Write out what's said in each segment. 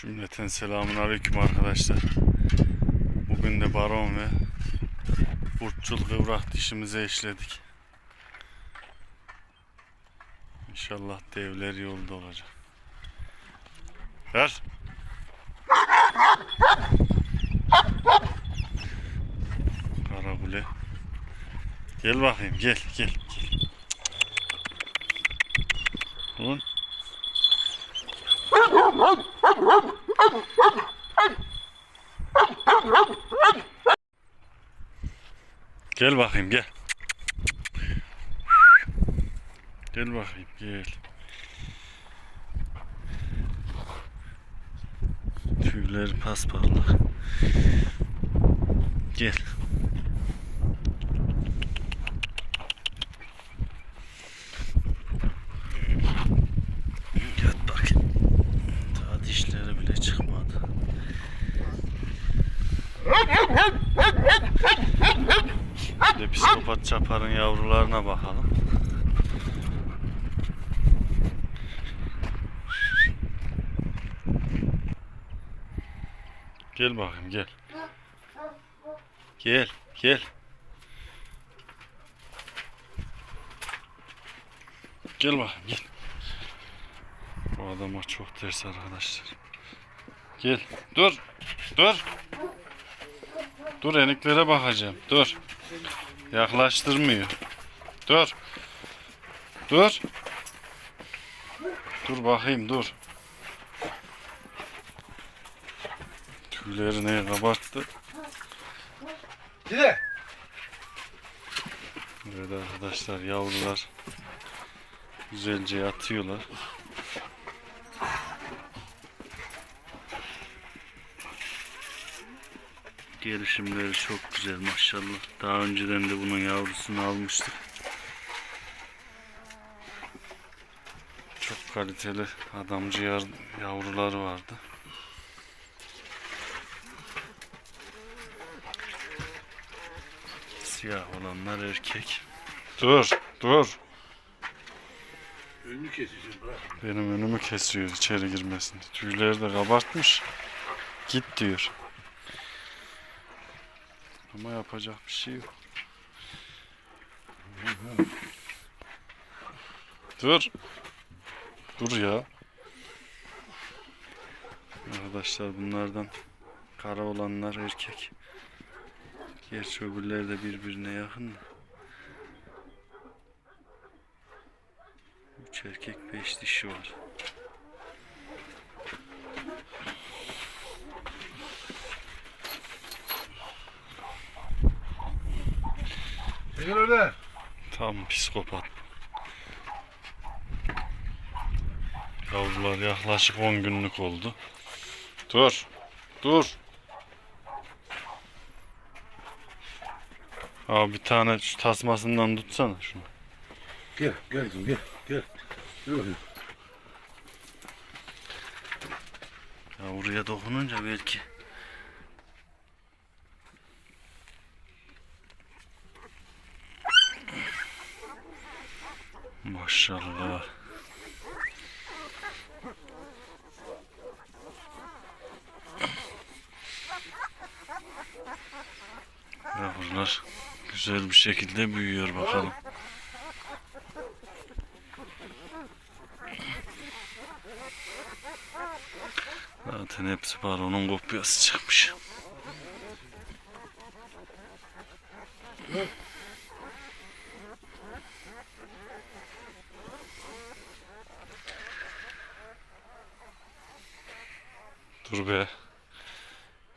Cümleten selamun aleyküm arkadaşlar. Bugün de baron ve burççul kıvrak dişimize eşledik. İnşallah devler yolda olacak. Ver. Karakule. Gel bakayım gel gel gel. Ulan. Gel bakayım gel. Gel bakayım gel. Tüyleri pasparlak. Gel. Yat bakayım. Daha dişleri bile çıkmadı. Bir de psikopat çaparın yavrularına bakalım. Gel bakayım gel. Gel gel. Gel bakayım gel. Bu adama çok ters arkadaşlar. Gel. Dur. Dur. Dur eniklere bakacağım. Dur. Yaklaştırmıyor. Dur. Dur. Dur bakayım dur. Tüyleri neye kabarttı? Dile. Evet arkadaşlar yavrular güzelce yatıyorlar. Gelişimleri çok güzel maşallah. Daha önceden de bunun yavrusunu almıştık. Çok kaliteli adamcı yavruları vardı. Siyah olanlar erkek. Dur, dur. Önünü keseceğim bırak. Benim önümü kesiyor içeri girmesin. Tüyleri de kabartmış. Git diyor. Ama yapacak bir şey yok. Dur. Dur ya. Arkadaşlar bunlardan kara olanlar erkek. Gerçi öbürleri de birbirine yakın. Üç erkek beş dişi var. Çekil orada. Tam psikopat. Yavrular yaklaşık 10 günlük oldu. Dur. Dur. Abi bir tane şu tasmasından tutsana şunu. Gel gel kızım gel. Gel. Dur bakayım. Yavruya dokununca belki. Maşallah. Yavrular güzel bir şekilde büyüyor bakalım. Zaten hepsi baronun kopyası çıkmış. Dur be.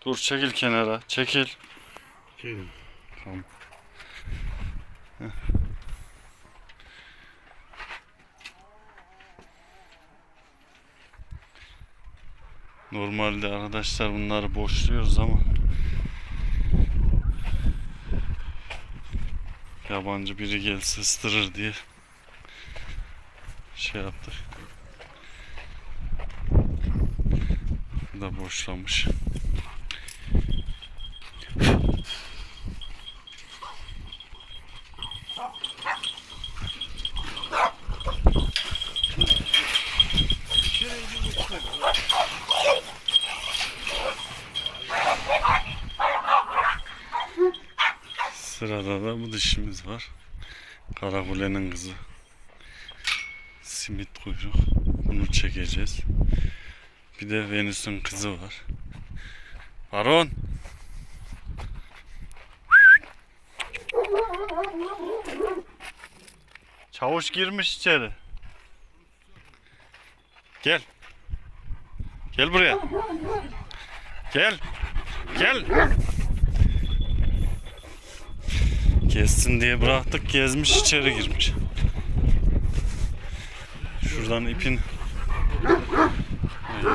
Dur çekil kenara. Çekil. Çekil. Tamam. Normalde arkadaşlar bunları boşluyoruz ama yabancı biri gelse ıstırır diye şey yaptık. da borçlanmış. Sırada da bu dişimiz var. Karakule'nin kızı. Simit kuyruk. Bunu çekeceğiz. Bir de Venüs'ün kızı var. Baron. Çavuş girmiş içeri. Gel. Gel buraya. Gel. Gel. Gezsin diye bıraktık gezmiş içeri girmiş. Şuradan ipin. Geç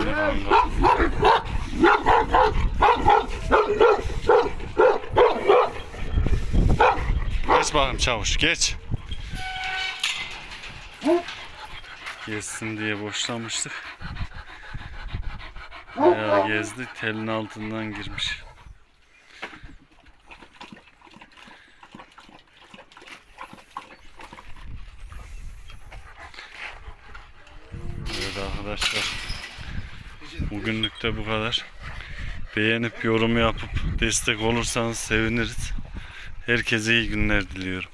bakayım çavuş geç. Gezsin diye boşlamıştık. Bayağı gezdi telin altından girmiş. Evet arkadaşlar. Bugünlük de bu kadar. Beğenip yorum yapıp destek olursanız seviniriz. Herkese iyi günler diliyorum.